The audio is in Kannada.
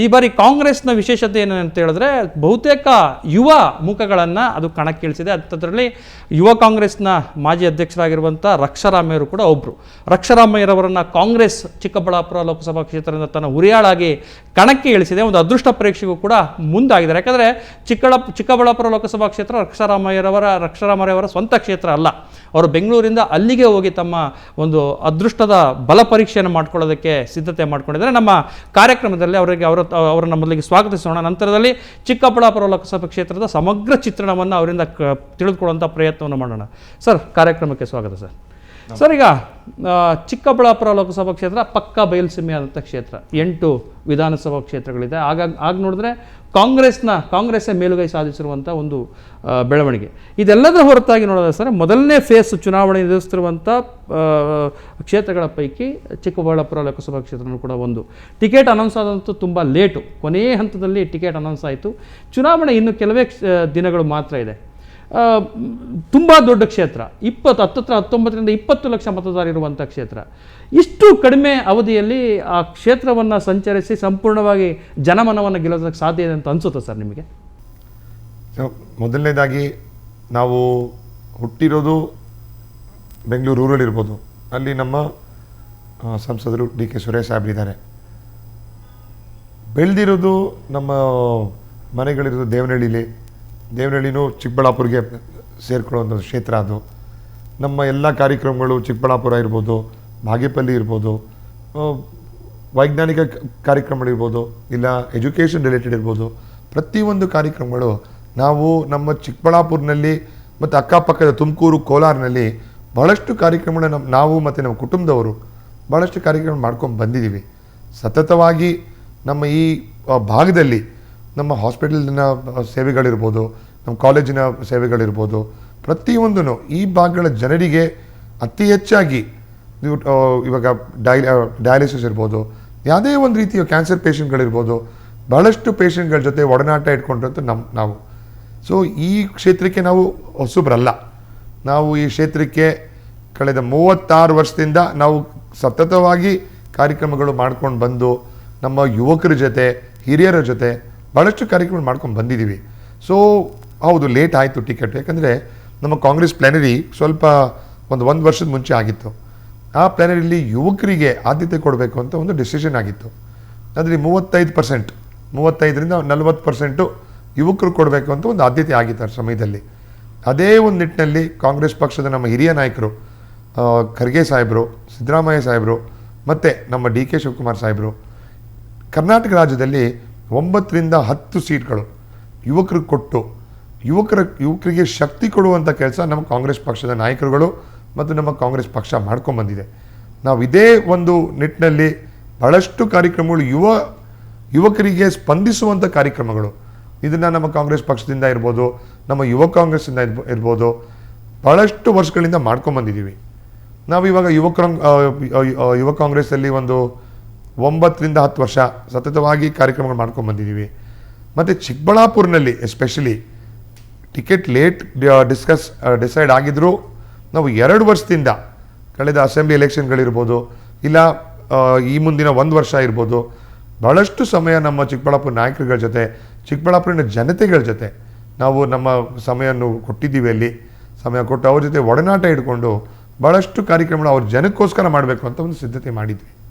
ಈ ಬಾರಿ ಕಾಂಗ್ರೆಸ್ನ ವಿಶೇಷತೆ ಏನು ಅಂತ ಹೇಳಿದ್ರೆ, ಬಹುತೇಕ ಯುವ ಮುಖಗಳನ್ನು ಅದು ಕಣಕ್ಕಿಳಿಸಿದೆ. ಅಂಥದ್ರಲ್ಲಿ ಯುವ ಕಾಂಗ್ರೆಸ್ನ ಮಾಜಿ ಅಧ್ಯಕ್ಷರಾಗಿರುವಂಥ ರಕ್ಷಾರಾಮಯ್ಯರು ಕೂಡ ಒಬ್ಬರು ರಕ್ಷಾರಾಮಯ್ಯರವರನ್ನು ಕಾಂಗ್ರೆಸ್ ಚಿಕ್ಕಬಳ್ಳಾಪುರ ಲೋಕಸಭಾ ಕ್ಷೇತ್ರದಿಂದ ತನ್ನ ಉರಿಯಾಳಾಗಿ ಕಣಕ್ಕೆ ಇಳಿಸಿದೆ. ಒಂದು ಅದೃಷ್ಟ ಪರೀಕ್ಷೆಗೂ ಕೂಡ ಮುಂದಾಗಿದ್ದಾರೆ. ಯಾಕಂದರೆ ಚಿಕ್ಕಳ, ಚಿಕ್ಕಬಳ್ಳಾಪುರ ಲೋಕಸಭಾ ಕ್ಷೇತ್ರ ರಕ್ಷಾರಾಮಯ್ಯರವರ, ರಕ್ಷಾರಾಮಯ್ಯವರ ಸ್ವಂತ ಕ್ಷೇತ್ರ ಅಲ್ಲ. ಅವರು ಬೆಂಗಳೂರಿಂದ ಅಲ್ಲಿಗೆ ಹೋಗಿ ತಮ್ಮ ಒಂದು ಅದೃಷ್ಟದ ಬಲ ಪರೀಕ್ಷೆಯನ್ನು ಮಾಡ್ಕೊಳ್ಳೋದಕ್ಕೆ ಸಿದ್ಧತೆ ಮಾಡ್ಕೊಂಡಿದ್ದಾರೆ. ನಮ್ಮ ಕಾರ್ಯಕ್ರಮದಲ್ಲಿ ಅವರಿಗೆ, ಅವರ ಅವರನ್ನು ಮೊದಲಿಗೆ ಸ್ವಾಗತಿಸೋಣ. ನಂತರದಲ್ಲಿ ಚಿಕ್ಕಬಳ್ಳಾಪುರ ಲೋಕಸಭಾ ಕ್ಷೇತ್ರದ ಸಮಗ್ರ ಚಿತ್ರಣವನ್ನು ಅವರಿಂದ ಕ ತಿಳಿದುಕೊಳ್ಳುವಂಥ ಪ್ರಯತ್ನವನ್ನು ಮಾಡೋಣ. ಸರ್, ಕಾರ್ಯಕ್ರಮಕ್ಕೆ ಸ್ವಾಗತ ಸರ್. ಸರ್, ಈಗ ಚಿಕ್ಕಬಳ್ಳಾಪುರ ಲೋಕಸಭಾ ಕ್ಷೇತ್ರ, ಪಕ್ಕ ಬಯಲುಸೀಮೆ ಆದಂಥ ಕ್ಷೇತ್ರ. ಎಂಟು ವಿಧಾನಸಭಾ ಕ್ಷೇತ್ರಗಳಿದೆ. ಆಗ ಆಗ ನೋಡಿದ್ರೆ ಕಾಂಗ್ರೆಸ್ನ ಕಾಂಗ್ರೆಸ್ಸೇ ಮೇಲುಗೈ ಸಾಧಿಸಿರುವಂಥ ಒಂದು ಬೆಳವಣಿಗೆ. ಇದೆಲ್ಲದರ ಹೊರತಾಗಿ ನೋಡೋದಾದ್ರೆ ಸರ್, ಮೊದಲನೇ ಫೇಸ್ ಚುನಾವಣೆ ಎದುರಿಸ್ತಿರುವಂಥ ಕ್ಷೇತ್ರಗಳ ಪೈಕಿ ಚಿಕ್ಕಬಳ್ಳಾಪುರ ಲೋಕಸಭಾ ಕ್ಷೇತ್ರನೂ ಕೂಡ ಒಂದು. ಟಿಕೆಟ್ ಅನೌನ್ಸ್ ಆದಂತೂ ತುಂಬ ಲೇಟು. ಕೊನೆಯ ಹಂತದಲ್ಲಿ ಟಿಕೆಟ್ ಅನೌನ್ಸ್ ಆಯಿತು. ಚುನಾವಣೆ ಇನ್ನು ಕೆಲವೇ ದಿನಗಳು ಮಾತ್ರ ಇದೆ. ತುಂಬ ದೊಡ್ಡ ಕ್ಷೇತ್ರ, ಇಪ್ಪತ್ತು, ಹತ್ತತ್ರ, ಹತ್ತೊಂಬತ್ತರಿಂದ ಇಪ್ಪತ್ತು ಲಕ್ಷ ಮತದಾರ ಇರುವಂಥ ಕ್ಷೇತ್ರ. ಇಷ್ಟು ಕಡಿಮೆ ಅವಧಿಯಲ್ಲಿ ಆ ಕ್ಷೇತ್ರವನ್ನು ಸಂಚರಿಸಿ ಸಂಪೂರ್ಣವಾಗಿ ಜನಮನವನ್ನು ಗೆಲ್ಲೋದಕ್ಕೆ ಸಾಧ್ಯ ಇದೆ ಅಂತ ಅನಿಸುತ್ತೆ ಸರ್ ನಿಮಗೆ? ಮೊದಲನೇದಾಗಿ ನಾವು ಹುಟ್ಟಿರೋದು ಬೆಂಗಳೂರು ರೂರಲ್ ಇರ್ಬೋದು. ಅಲ್ಲಿ ನಮ್ಮ ಸಂಸದರು ಡಿ ಕೆ ಸುರೇಶ್ ಸಾಹೇಬ್ರಿದ್ದಾರೆ. ಬೆಳೆದಿರೋದು ನಮ್ಮ ಮನೆಗಳಿರೋದು ದೇವನಹಳ್ಳಿಲಿ ದೇವನಹಳ್ಳಿನೂ ಚಿಕ್ಕಬಳ್ಳಾಪುರಿಗೆ ಸೇರ್ಕೊಳ್ಳುವಂಥ ಕ್ಷೇತ್ರ ಅದು. ನಮ್ಮ ಎಲ್ಲ ಕಾರ್ಯಕ್ರಮಗಳು ಚಿಕ್ಕಬಳ್ಳಾಪುರ ಇರ್ಬೋದು, ಬಾಗೇಪಲ್ಲಿ ಇರ್ಬೋದು ವೈಜ್ಞಾನಿಕ ಕಾರ್ಯಕ್ರಮಗಳಿರ್ಬೋದು ಇಲ್ಲ ಎಜುಕೇಷನ್ ರಿಲೇಟೆಡ್ ಇರ್ಬೋದು. ಪ್ರತಿಯೊಂದು ಕಾರ್ಯಕ್ರಮಗಳು ನಾವು ನಮ್ಮ ಚಿಕ್ಕಬಳ್ಳಾಪುರನಲ್ಲಿ ಮತ್ತು ಅಕ್ಕಪಕ್ಕದ ತುಮಕೂರು, ಕೋಲಾರ್ನಲ್ಲಿ ಭಾಳಷ್ಟು ಕಾರ್ಯಕ್ರಮಗಳನ್ನ ನಮ್ಮ ನಾವು ಮತ್ತು ನಮ್ಮ ಕುಟುಂಬದವರು ಭಾಳಷ್ಟು ಕಾರ್ಯಕ್ರಮ ಮಾಡ್ಕೊಂಡು ಬಂದಿದ್ದೀವಿ. ಸತತವಾಗಿ ನಮ್ಮ ಈ ಭಾಗದಲ್ಲಿ ನಮ್ಮ ಹಾಸ್ಪಿಟಲ್ನ ಸೇವೆಗಳಿರ್ಬೋದು ನಮ್ಮ ಕಾಲೇಜಿನ ಸೇವೆಗಳಿರ್ಬೋದು ಪ್ರತಿಯೊಂದೂ ಈ ಭಾಗಗಳ ಜನರಿಗೆ ಅತಿ ಹೆಚ್ಚಾಗಿ ನೀವು ಇವಾಗ ಡಯಾಲಿಸಿಸ್ ಇರ್ಬೋದು, ಯಾವುದೇ ಒಂದು ರೀತಿಯ ಕ್ಯಾನ್ಸರ್ ಪೇಷಂಟ್ಗಳಿರ್ಬೋದು ಬಹಳಷ್ಟು ಪೇಷಂಟ್ಗಳ ಜೊತೆ ಒಡನಾಟ ಇಟ್ಕೊಂಡಂತ ನಮ್ಮ ನಾವು. ಸೊ ಈ ಕ್ಷೇತ್ರಕ್ಕೆ ನಾವು ಹೊಸಬ್ರಲ್ಲ. ನಾವು ಈ ಕ್ಷೇತ್ರಕ್ಕೆ ಕಳೆದ ಮೂವತ್ತಾರು ವರ್ಷದಿಂದ ನಾವು ಸತತವಾಗಿ ಕಾರ್ಯಕ್ರಮಗಳು ಮಾಡ್ಕೊಂಡು ಬಂದು, ನಮ್ಮ ಯುವಕರ ಜೊತೆ, ಹಿರಿಯರ ಜೊತೆ ಭಾಳಷ್ಟು ಕಾರ್ಯಕ್ರಮ ಮಾಡ್ಕೊಂಡು ಬಂದಿದ್ದೀವಿ ಸೊ ಹೌದು ಲೇಟ್ ಆಯಿತು ಟಿಕೆಟ್ ಯಾಕಂದರೆ ನಮ್ಮ ಕಾಂಗ್ರೆಸ್ ಪ್ಲ್ಯಾನರಿ ಸ್ವಲ್ಪ ಒಂದು ಒಂದು ವರ್ಷದ ಮುಂಚೆ ಆಗಿತ್ತು. ಆ ಪ್ಲ್ಯಾನರಿಲಿ ಯುವಕರಿಗೆ ಆದ್ಯತೆ ಕೊಡಬೇಕು ಅಂತ ಒಂದು ಡಿಸಿಷನ್ ಆಗಿತ್ತು. ಅದರಲ್ಲಿ ಮೂವತ್ತೈದು ಪರ್ಸೆಂಟ್ ಮೂವತ್ತೈದರಿಂದ ನಲ್ವತ್ತು ಪರ್ಸೆಂಟು ಯುವಕರು ಕೊಡಬೇಕು ಅಂತ ಒಂದು ಆದ್ಯತೆ ಆಗಿತ್ತು ಆ ಸಮಯದಲ್ಲಿ. ಅದೇ ಒಂದು ನಿಟ್ಟಿನಲ್ಲಿ ಕಾಂಗ್ರೆಸ್ ಪಕ್ಷದ ನಮ್ಮ ಹಿರಿಯ ನಾಯಕರು ಖರ್ಗೆ ಸಾಹೇಬರು, ಸಿದ್ದರಾಮಯ್ಯ ಸಾಹೇಬರು, ಮತ್ತು ನಮ್ಮ ಡಿ ಕೆ ಶಿವಕುಮಾರ್ ಸಾಹೇಬರು, ಕರ್ನಾಟಕ ರಾಜ್ಯದಲ್ಲಿ ಒಂಬತ್ತರಿಂದ ಹತ್ತು ಸೀಟ್ಗಳು ಯುವಕರಿಗೆ ಕೊಟ್ಟು ಯುವಕರ, ಯುವಕರಿಗೆ ಶಕ್ತಿ ಕೊಡುವಂಥ ಕೆಲಸ ನಮ್ಮ ಕಾಂಗ್ರೆಸ್ ಪಕ್ಷದ ನಾಯಕರುಗಳು ಮತ್ತು ನಮ್ಮ ಕಾಂಗ್ರೆಸ್ ಪಕ್ಷ ಮಾಡ್ಕೊಂಬಂದಿದೆ ನಾವು ಇದೇ ಒಂದು ನಿಟ್ಟಿನಲ್ಲಿ ಬಹಳಷ್ಟು ಕಾರ್ಯಕ್ರಮಗಳು ಯುವ, ಯುವಕರಿಗೆ ಸ್ಪಂದಿಸುವಂಥ ಕಾರ್ಯಕ್ರಮಗಳು. ಇದನ್ನು ನಮ್ಮ ಕಾಂಗ್ರೆಸ್ ಪಕ್ಷದಿಂದ ಇರ್ಬೋದು, ನಮ್ಮ ಯುವ ಕಾಂಗ್ರೆಸ್ಸಿಂದ ಇರ್ಬೋ, ಇರ್ಬೋದು ಭಾಳಷ್ಟು ವರ್ಷಗಳಿಂದ ಮಾಡ್ಕೊಂಬಂದಿದ್ದೀವಿ ನಾವು ಇವಾಗ ಯುವ ಯುವ ಕಾಂಗ್ರೆಸ್ಸಲ್ಲಿ ಒಂದು ಒಂಬತ್ತರಿಂದ ಹತ್ತು ವರ್ಷ ಸತತವಾಗಿ ಕಾರ್ಯಕ್ರಮಗಳು ಮಾಡ್ಕೊಂಬಂದಿದ್ದೀವಿ ಮತ್ತು ಚಿಕ್ಕಬಳ್ಳಾಪುರನಲ್ಲಿ especially ticket late discuss decide ಆಗಿದ್ದರೂ ನಾವು ಎರಡು ವರ್ಷದಿಂದ ಕಳೆದ ಅಸೆಂಬ್ಲಿ ಎಲೆಕ್ಷನ್ಗಳಿರ್ಬೋದು ಇಲ್ಲ ಈ ಮುಂದಿನ ಒಂದು ವರ್ಷ ಇರ್ಬೋದು ಭಾಳಷ್ಟು ಸಮಯ ನಮ್ಮ ಚಿಕ್ಕಬಳ್ಳಾಪುರ ನಾಯಕರುಗಳ ಜೊತೆ, ಚಿಕ್ಕಬಳ್ಳಾಪುರಿನ ಜನತೆಗಳ ಜೊತೆ ನಾವು ನಮ್ಮ ಸಮಯವನ್ನು ಕೊಟ್ಟಿದ್ದೀವಿ ಅಲ್ಲಿ. ಸಮಯ ಕೊಟ್ಟು ಅವ್ರ ಜೊತೆ ಒಡನಾಟ ಇಟ್ಕೊಂಡು ಭಾಳಷ್ಟು ಕಾರ್ಯಕ್ರಮಗಳು ಅವ್ರ ಜನಕ್ಕೋಸ್ಕರ ಮಾಡಬೇಕು ಅಂತ ಒಂದು ಸಿದ್ಧತೆ ಮಾಡಿದ್ವಿ.